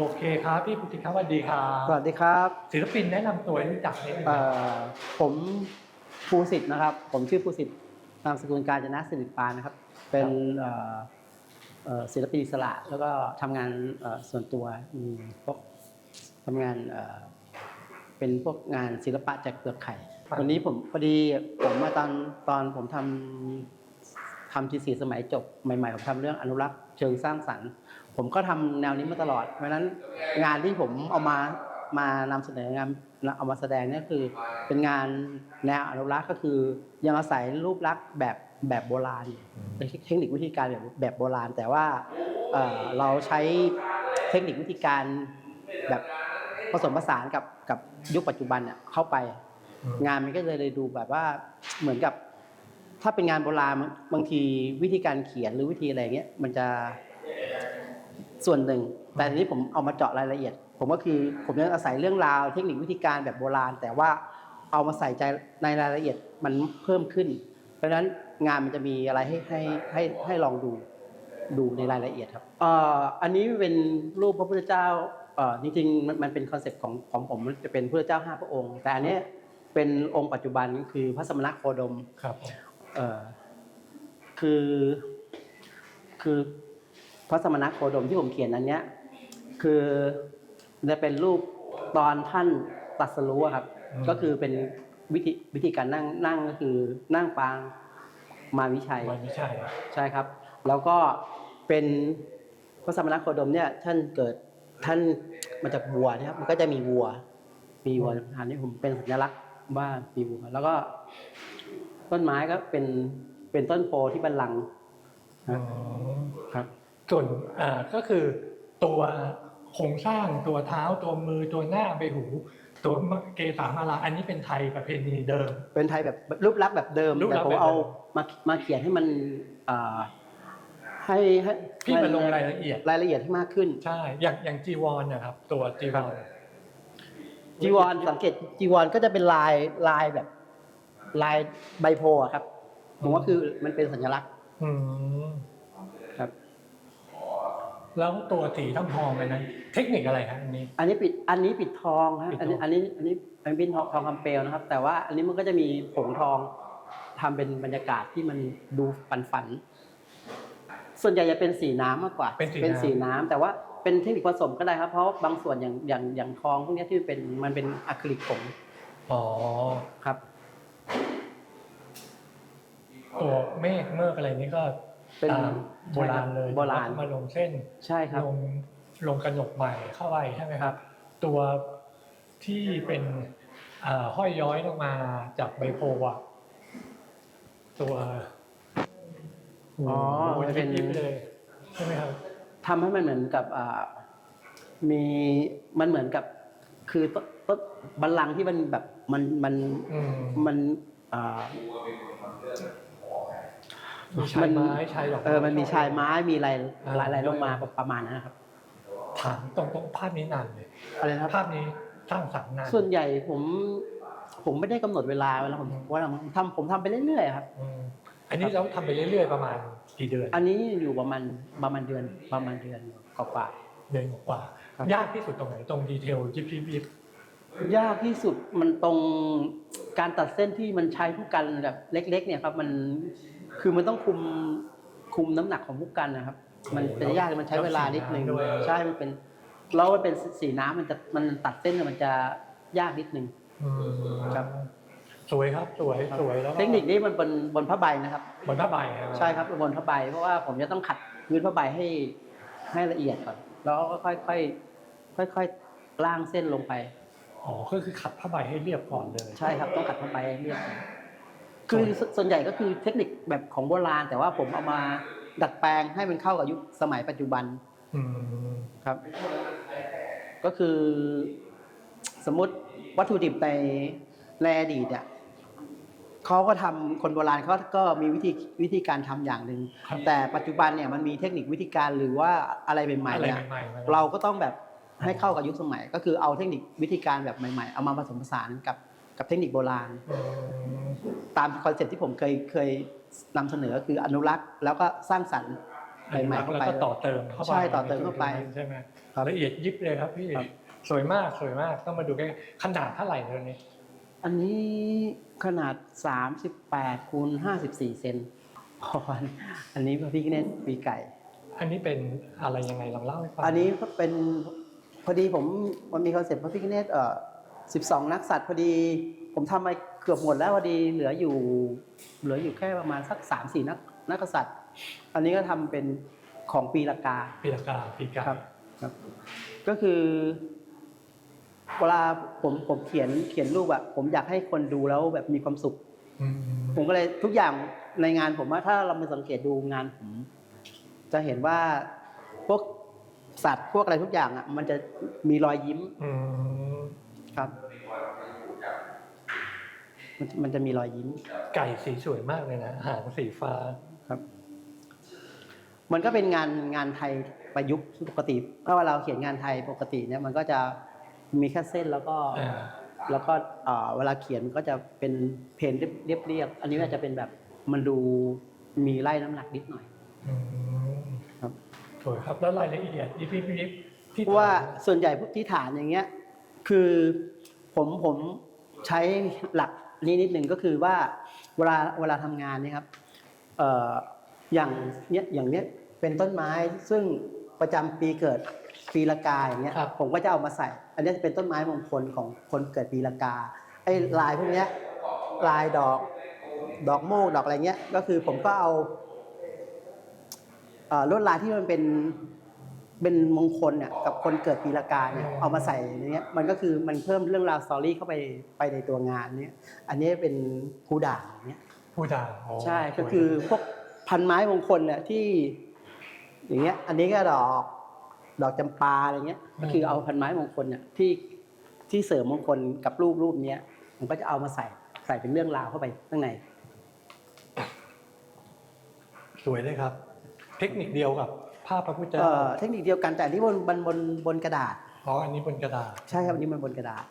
โอเคครับพี่พุทธิครับสวัสดีครับสวัสดีครับศิลปินแนะนำตัวให้รู้จักนิดนึงเอ่อผมภูสิทธิ์นะครับ ผมชื่อภูสิทธิ์นามสกุลการจนะสิริปานนะครับ เป็นเอ่อเอ่อศิลปินอิสระแล้วก็ทำงานเอ่อส่วนตัวมีพวกทำงานเอ่อเป็นพวกงานศิลปะจากเปลือกไข่ วันนี้ผมพอดีผมมาตอนตอนผมทำ ทำทีสีสมัยจบใหม่ ๆ ผมทำเรื่องอนุรักษ์เชิงสร้างสรรค์ ผมก็ทำแนวนี้มาตลอด เพราะฉะนั้นงานที่ผมเอามามานำเสนองานเอามาแสดงนี่คือ เป็นงานแนวอนุรักษ์ก็คือยังอาศัยรูปลักษณ์แบบแบบโบราณเทคนิควิธีการแบบแบบโบราณ แต่ว่าเราใช้เทคนิควิธีการแบบผสมผสานกับกับยุคปัจจุบันเนี่ยเข้าไป งานมันก็เลยดูแบบว่าเหมือนกับ ถ้าเป็นงานโบราณบางทีวิธีการเขียนหรือวิธีอะไรเงี้ยมันจะส่วนหนึ่ง แต่ทีนี้ผมเอามาเจาะรายละเอียด ผมก็คือผมยังอาศัยเรื่องราวเทคนิควิธีการแบบโบราณ แต่ว่าเอามาใส่ใจในรายละเอียดมันเพิ่มขึ้น เพราะฉะนั้นงานมันจะมีอะไรให้ให้ให้ให้ลองดูดูในรายละเอียดครับอันนี้เป็นรูปพระพุทธเจ้าจริงๆมันเป็นคอนเซปต์ของของผมมันจะเป็นพระพุทธเจ้าห้าพระองค์ แต่อันนี้เป็นองค์ปัจจุบันก็คือพระสมณโคดมครับผม เอ่อคือ คือพระสมณโคดมที่ผมเขียนอันเนี้ย คือจะเป็นรูปตอนท่านตรัสรู้อะครับ ก็คือเป็นวิธีวิธีการนั่งนั่งก็คือนั่งปางมาวิชัย มันไม่ใช่ ใช่ครับ แล้วก็เป็นพระสมณโคดมเนี่ยท่านเกิดท่านมาจากวัวนะครับ มันก็จะมีวัว มีวัวอันนี้ผมเป็นสัญลักษณ์ว่ามีวัว แล้วก็ ต้นไม้ก็เป็นเป็นต้นโพที่บันลังก์อืมครับส่วนอ่าก็คือตัวโครงสร้างตัวเท้าตัวมือตัวหน้าใบหู ตัวเกสามาลาอันนี้เป็นไทยประเพณีเดิม เป็นไทยแบบรูปลักษณ์แบบเดิมรูปลัแต่กษณ์ผมแบบเดิม เอามามาเขียนให้มันอ่าให้ให้พี่มาลงรายละเอียด รายละเอียดให้มากขึ้น ใช่ อย่างอย่างจีวรนะครับ ตัวจีวร จีวรสังเกตจีวรก็จะเป็นลายลายแบบ ลายใบโพธิ์อะครับ ผมว่าคือมันเป็นสัญลักษณ์อืมครับ แล้วตัวสีทองทองเลยนั้นเทคนิคอะไรครับอันนี้ อันนี้ปิดอันนี้ปิดทองครับปิดอันทนี้องอันนี้อันนี้อันนี้เป็นทองทองคำเปลวนะครับ แต่ว่าอันนี้มันก็จะมีผงทองทำเป็นบรรยากาศที่มันดูฝันฝันๆส่วนใหญ่จะเป็นสีน้ำมากกว่าเป็นสีเป็นน้ำ สีน้ำแต่ว่าเป็นเทคนิคผสมก็ได้ครับ เพราะบางส่วนอย่างอย่างอย่างทองพวกเนี้ยที่เป็นมันเป็นอะคริลิกผงอ๋อ ครับ ตัวเมฆเมื่อกอะไรนี้ก็เป็นตามโบราณเลยโบราณมาลงเส้นใช่ครับลงลงกระหนกใหม่เข้าไปใช่ไหมครับ ตัวที่เป็นอ่าห้อยย้อยลงมาจากใบโพธิ์อะตัวอ๋อโโหมันเป็นยิบๆเลยใช่ไหมครับทำให้มันเหมือนกับอ่ามีมันเหมือนกับคือต้นต้นบัลลังก์ที่มันแบบมันมันอืมมันอ่า มีชายไม้ชายดอกเออมันมีชายไม้มีอะไรอ่าหลายอะไรลงมาประมาณนั้นนะครับถามตรงๆภาพนี้นานเลยอะไรนะครับภาพนี้สร้างสรรค์นานส่วนใหญ่ผมผมไม่ได้กำหนดเวลาเวลาผมว่าผมทำผมทำไปเรื่อยๆครับอืมอันนี้เราทำไปเรื่อยๆประมาณกี่เดือน อันนี้อยู่ประมาณประมาณเดือนประมาณเดือนกว่าเดือนกว่าครับยากที่สุดตรงไหนตรงดีเทลยิบยิบยิบๆยากที่สุดมันตรงการตัดเส้นที่มันใช้ผู้กันแบบเล็ก ๆ เนี่ยครับมัน คือมันต้องคุมคุมน้ำหนักของผู้กันนะครับ มันเป็นยากมันใช้เวลานิดนึงใช่มันเป็นแล้วมันเป็นสีน้ำมันจะมันตัดเส้นเนี่ยมันจะยากนิดนึงอืมครับสวยครับสวยสวยแล้วก็เทคนิคนี้มันบนบนผ้าใบนะครับ บนผ้าใบอะใช่ครับบนผ้าใบ เพราะว่าผมจะต้องขัดพื้นผ้าใบให้ให้ละเอียดก่อนแล้วก็ค่อยๆค่อยๆล่างเส้นลงไปอ๋อก็คือขัดผ้าใบให้เรียบก่อนเลย ใช่ครับต้องขัดผ้าใบให้เรียบก่อน คือสส่วนใหญ่ก็คือเทคนิคแบบของโบราณ แต่ว่าผมเอามาดัดแปลงให้มันเข้ากับยุคสมัยปัจจุบันอืมครับ ก็คือ สมมติวัตถุดิบในในอดีตเนี่ยเขาก็ทำคนโบราณเขาก็มีวิธีวิธีการทำอย่างหนึ่งครับแต่ปัจจุบันเนี่ยมันมีเทคนิควิธีการหรือว่าอะไรใหม่อะๆไรเนี่ยใหม่ๆมาเราก็ต้องแบบให้เข้ากับยุคสมัย ก็คือเอาเทคนิควิธีการแบบใหม่ ๆ เอามาผสมผสานกับกับเทคนิคโบราณอืม ตามคอนเซ็ปต์ที่ผมเคยเคยนำเสนอคืออนุรักษ์ แล้วก็สร้างสรรค์ใหม่ๆเข้าแล้วไปก็ต่อเติมเข้าไปใช่ต่อเติมเข้าไปใช่ไหมคครับละเอียดยิบเลยครับพี่ครับสวยมากสวยมากต้องมาดูใกล้ขนาดเท่าไหร่ตัวนี้ อันนี้ขนาด 38คูณ54 เซนพอนอันนี้พระพิฆเนศปีไก่ อันนี้เป็นอะไรยังไงลองเล่าให้ฟังอันนี้เป็นพอดีผมมันมีคอนเซ็ปต์พระพิฆเนศเอ่อ 12 นักสัตว์พอดี ผมทำมาเกือบหมดแล้วพอดีเหลืออยู่ เหลืออยู่แค่ประมาณสัก 3 4 นักนักกษัตริย์อันนี้ก็ทำเป็นของปีละกาปีละกาปีกาครับครับ ก็คือเวลาผมผมเขียนเขียนรูปอะผมอยากให้คนดูแล้วแบบมีความสุขอืมผมก็เลยทุกอย่างในงานผมว่าถ้าเรามาสังเกตดูงานผมจะเห็นว่าพวกสัตว์พวกอะไรทุกอย่างอะ มันจะมีรอยยิ้มอืม ครับ มันมันจะมีรอยยิ้ม ไก่สีสวยมากเลยนะ หางสีฟ้าครับมันก็เป็นงานงานไทยประยุกต์ปกติถ้าว่าเราเขียนงานไทยปกติเนี่ยมันก็จะมีแค่เส้นแล้วก็ อ่า แล้วก็เอ่อเวลาเขียนมันก็จะเป็นเพนเรียบเรียบๆอันนี้อาจจะเป็นแบบมันดูมีไล่น้ำหนักนิดหน่อย อืมครับ สวยครับ แล้วรายละเอียดยิบยิบยิบที่เพราะว่าส่วนใหญ่พวกที่ฐานอย่างเงี้ย คือผมผมใช้หลักนี้นิดหนึ่งก็คือว่าเวลาเวลาทำงานเนี่ยครับเอ่ออย่างเนี้ยอย่างเนี้ยเป็นต้นไม้ซึ่งประจำปีเกิดปีละกาอย่างเงี้ยผมก็จะเอามาใส่ อันนี้จะเป็นต้นไม้มงคลของคนเกิดปีละกาไอ้ลายพวกเนี้ยลายดอกดอกโมกดอกอะไรเงี้ย ก็คือผมก็เอาเอ่อลวดลายที่มันเป็น เป็นมงคลเนี่ยกับคนเกิดปีละกาเนี่ยเอามาใส่ในเนี้ยมันก็คือมันเพิ่มเรื่องราวสตอรี่เข้าไปไปในตัวงานเนี่ยอันนี้เป็นภูด่างเนี่ยผู้ด่างอ๋อใช่สวยก็คือพวกพันไม้มงคลเนี่ยที่ อย่างเงี้ย อันนี้ก็ดอกดอกจำปาอะไรเงี้ย ก็คือเอาพันไม้มงคลเนี่ยที่ที่เสริมมงคลกับรูปรูปเนี้ยผมก็จะเอามาใส่ใส่เป็นเรื่องราวเข้าไปข้างใน สวยเลยครับ เทคนิคเดียวกับ ภาพพระพุทธเจ้าเอ่อเทคนิคเดียวกันแต่อันนี้บนบนบนบนกระดาษอ๋ออันนี้บนกระดาษใช่ครับอันนี้มันบนกระดาษ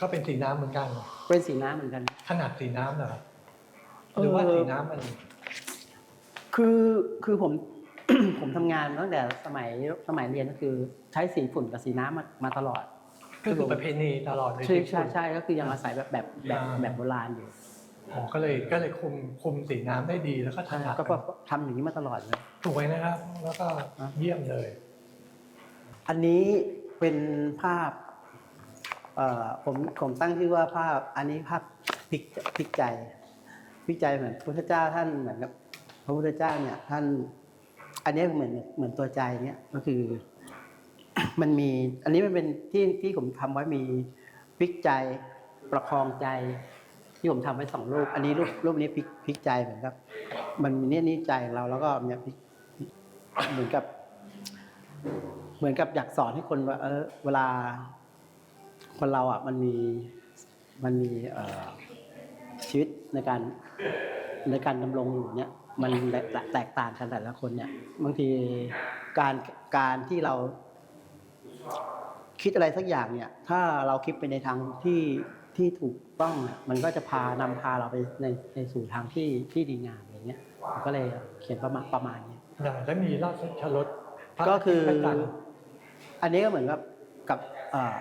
ก็เป็นสีน้ำเหมือนกัน เป็นสีน้ำเหมือนกัน ขนาดสีน้ำเหรอครับหรือว่าเออสีน้ำมันคือคือผมผมทำงานตั้งแต่สมัยสมัยเรียนก็คือใช้สีฝุ่นกับสีน้ำมามาตลอดก็คือประเพณีตลอดเลยใช่ที่ใช่พูดใช่ก็คือยังอาศัยแบบแบบแบบอ่าแบบโบราณอยู่ อ๋อก็เลยก็เลยคุมคุมสีน้ำได้ดีแล้วก็ถนัดก็ทำอย่างนี้มาตลอดเลยสวยนะครับ แล้วก็อะเยี่ยมเลย อันนี้เป็นภาพเอ่อผมผมตั้งชื่อว่าภาพอันนี้ภาพพลิกพลิกใจพลิกใจเหมือนพระพุทธเจ้าท่านเหมือนกับพระพุทธเจ้าเนี่ยท่าน อันนี้เหมือนเหมือนตัวใจเนี่ยก็คือ มันมี อันนี้มันเป็นที่ที่ผมทำไว้มีพลิกใจประคองใจ ที่ผมทำไว้สองรูป อันนี้รูปรูปนี้พลิกพลิกใจเหมือนกับมันมีเนี่ยนี่ใจของเราแล้วก็เนี่ยพลิกเหมือนกับ เหมือนกับอยากสอนให้คนว่า เออ เวลา คนเราอะ มันมีมันมีเอ่อชีวิตในการในการดำรงอยู่เนี่ย มันแตกแตกต่างกันแต่ละคนเนี่ยบางทีการการที่เราคิดอะไรสักอย่างเนี่ย ถ้าเราคิดไปในทางที่ ที่ถูกต้องเนี่ยมันก็จะพานำพาเราไปในในสู่ทางที่ที่ดีงามอย่างเงี้ยผมก็เลยเขียนประมาณประมาณนี้ได้แล้วมีราชรถพระก็คือพระจันทร์อันนี้ก็เหมือนกับกับเอ่อ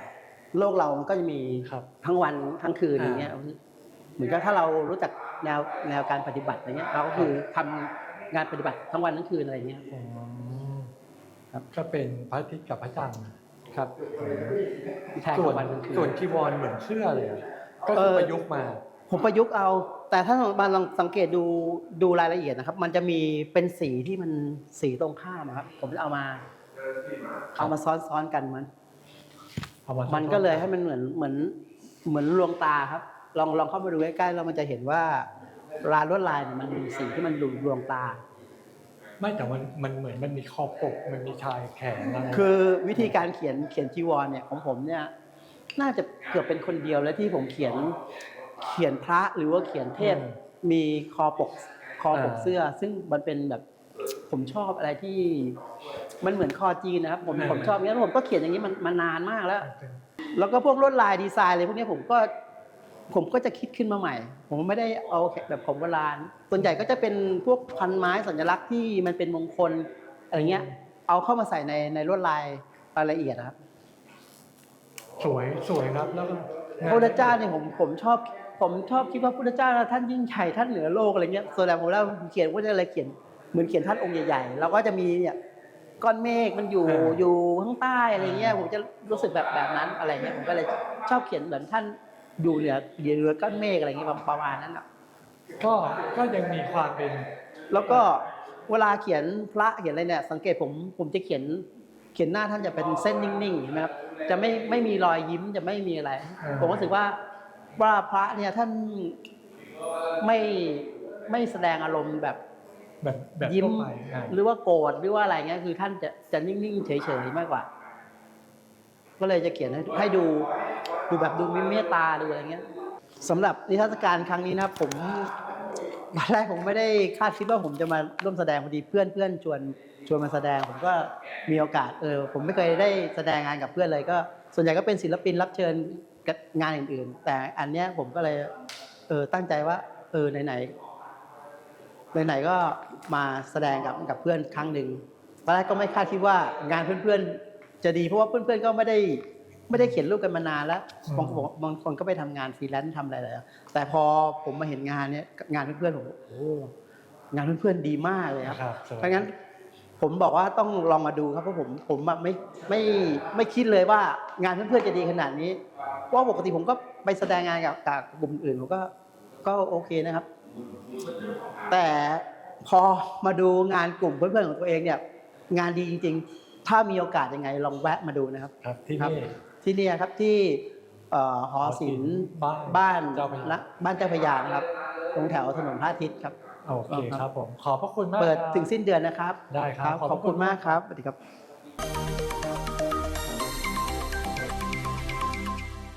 โลกเรามันก็จะมีครับทั้งวันทั้งคืนอ่าอย่างเงี้ยเหมือนกับถ้าเรารู้จักแนวแนวการปฏิบัติอะไรเงี้ยเราก็คือทำงานปฏิบัติทั้งวันทั้งคืนอะไรเงี้ยอืมครับก็เป็นพระอาทิตย์กับพระจันทร์ ครับแทนส่วนทั้งวันทั้งคืนส่วนจีวรเหมือนเสื้อเลยอะก็คือเออประยุกต์มา ผมประยุกต์เอา แต่ถ้ามาลองสังเกตดูดูรายละเอียดนะครับ มันจะมีเป็นสีที่มันสีตรงข้ามอะครับ ผมจะเอามา เอามาซ้อนซ้อนๆกันมันเอามามันก็เลยให้มันเหมือนเหมือนเหมือนลวงตาครับ ลองลองเข้ามาดูใกล้ๆแล้วมันจะเห็นว่าลายลวดลายเนี่ยมันมีสีที่มันดูลวงตา ไม่แต่มันมันเหมือนมันมีคอปกมันมีชายแขนอะไรคือวิธีการเขียนเขียนจีวรเนี่ยของผมเนี่ยน่าจะเกือบเป็นคนเดียวแล้วที่ผมเขียนเขียนพระหรือว่าเขียนเทพมีคอปกคอปกเสื้อ ซึ่งมันเป็นแบบผมชอบอะไรที่มันเหมือนคอจีนนะครับผมผมชอบอย่างนี้แล้วผมก็เขียนอย่างนี้มันมานานมากแล้ว แล้วก็พวกลวดลายดีไซน์อะไรพวกนี้ผมก็ ผมก็จะคิดขึ้นมาใหม่ ผมไม่ได้เอาแบบของโบราณ ส่วนใหญ่ก็จะเป็นพวกพันไม้สัญลักษณ์ที่มันเป็นมงคลอะไรเงี้ย เอาเข้ามาใส่ในในลวดลายรายละเอียดนะครับ สวยสวยครับแล้วก็พระพุทธเจ้าเนี่ยผมผมชอบ ผมชอบคิดว่าพระพุทธเจ้าท่านยิ่งใหญ่ท่านเหนือโลกอะไรเงี้ยส่วนใหญ่ผมแล้วเขียนก็จะอะไรเขียนเหมือนเขียนท่านองค์ใหญ่ๆแล้วก็จะมีเนี่ยก้อนเมฆมันอยู่อยู่ข้างใต้อะไรเงี้ยผมจะรู้สึกแบบแบบนั้นอะไรเงี้ยผมก็เลยชอบเขียนเหมือนท่าน อยู่เหนืออยู่เหนือก้อนเมฆอะไรเงี้ยประมาณนั้นอะก็ก็ยังมีความเป็น แล้วก็เวลาเขียนพระเขียนอะไรเนี่ยสังเกตผมผมจะเขียนเขียนหน้าท่านจะเป็นเส้นนิ่งๆเห็นไหมครับจะไม่ไม่มีรอยยิ้มจะไม่มีอะไรผมรู้สึกว่าว่าพระเนี่ยท่านไม่ไม่แสดงอารมณ์แบบแบบแบบยิ้ม ทั่วไปอ่าหรือว่าโกรธหรือว่าอะไรเงี้ยคือท่านจะจะนิ่งๆเฉยๆมากกว่า ก็เลยจะเขียนให้ให้ดู ดูแบบดูมีเมตตาดูอะไรเงี้ยสำหรับนิทรรศการครั้งนี้นะครับผมตอนแรกผมไม่ได้คาดคิดว่าผมจะมาร่วมแสดงพอดีเพื่อนเพื่อนชวนชวนมาแสดง ผมก็มีโอกาสเออผมไม่เคยได้แสดงงานกับเพื่อนเลยก็ ส่วนใหญ่ก็เป็นศิลปินรับเชิญงานอื่น ๆ แต่อันเนี้ยผมก็เลยเออตั้งใจว่า เออไหนๆไหนๆก็มาแสดงกับกับเพื่อนครั้งหนึ่งตอนแรกก็ไม่คาดคิดว่างานเพื่อนๆจะดีเพราะว่าเพื่อนๆก็ไม่ได้ ไม่ได้เขียนรูปกันมานานแล้วบางคนบางคนก็ไปทำงานฟรีแลนซ์ทำอะไรแล้วแต่พอผมมาเห็นงานเนี้ยงานเพื่อนๆผมโอ้งานเพื่อนๆดีมากเลยครับครับสวยเพราะงั้นผมบอกว่าต้องลองมาดูครับเพราะผมผมอะไม่ไม่ไม่คิดเลยว่างานเพื่อนๆจะดีขนาดนี้เพราะว่าปกติผมก็ไปแสดงงานกับกับกลุ่มอื่นผมก็ก็โอเคนะครับ แต่พอมาดูงานกลุ่มเพื่อนๆของตัวเองเนี่ย งานดีจริงๆ ถ้ามีโอกาสยังไงลองแวะมาดูนะครับ ครับที่ครับนี่ ที่เนี่ยครับที่เอ่อหอศิลป์บ้านบ้านเจ้าพระยา ละบ้านเจ้าพระยานะครับ ตรงแถวถนนพระอาทิตย์ครับ โอเคครับผม ขอบพระคุณมากเปิดครับถึงสิ้นเดือนนะครับได้ครับ ขอบขอบพระคุคุณณมากครับสวัสดีครับ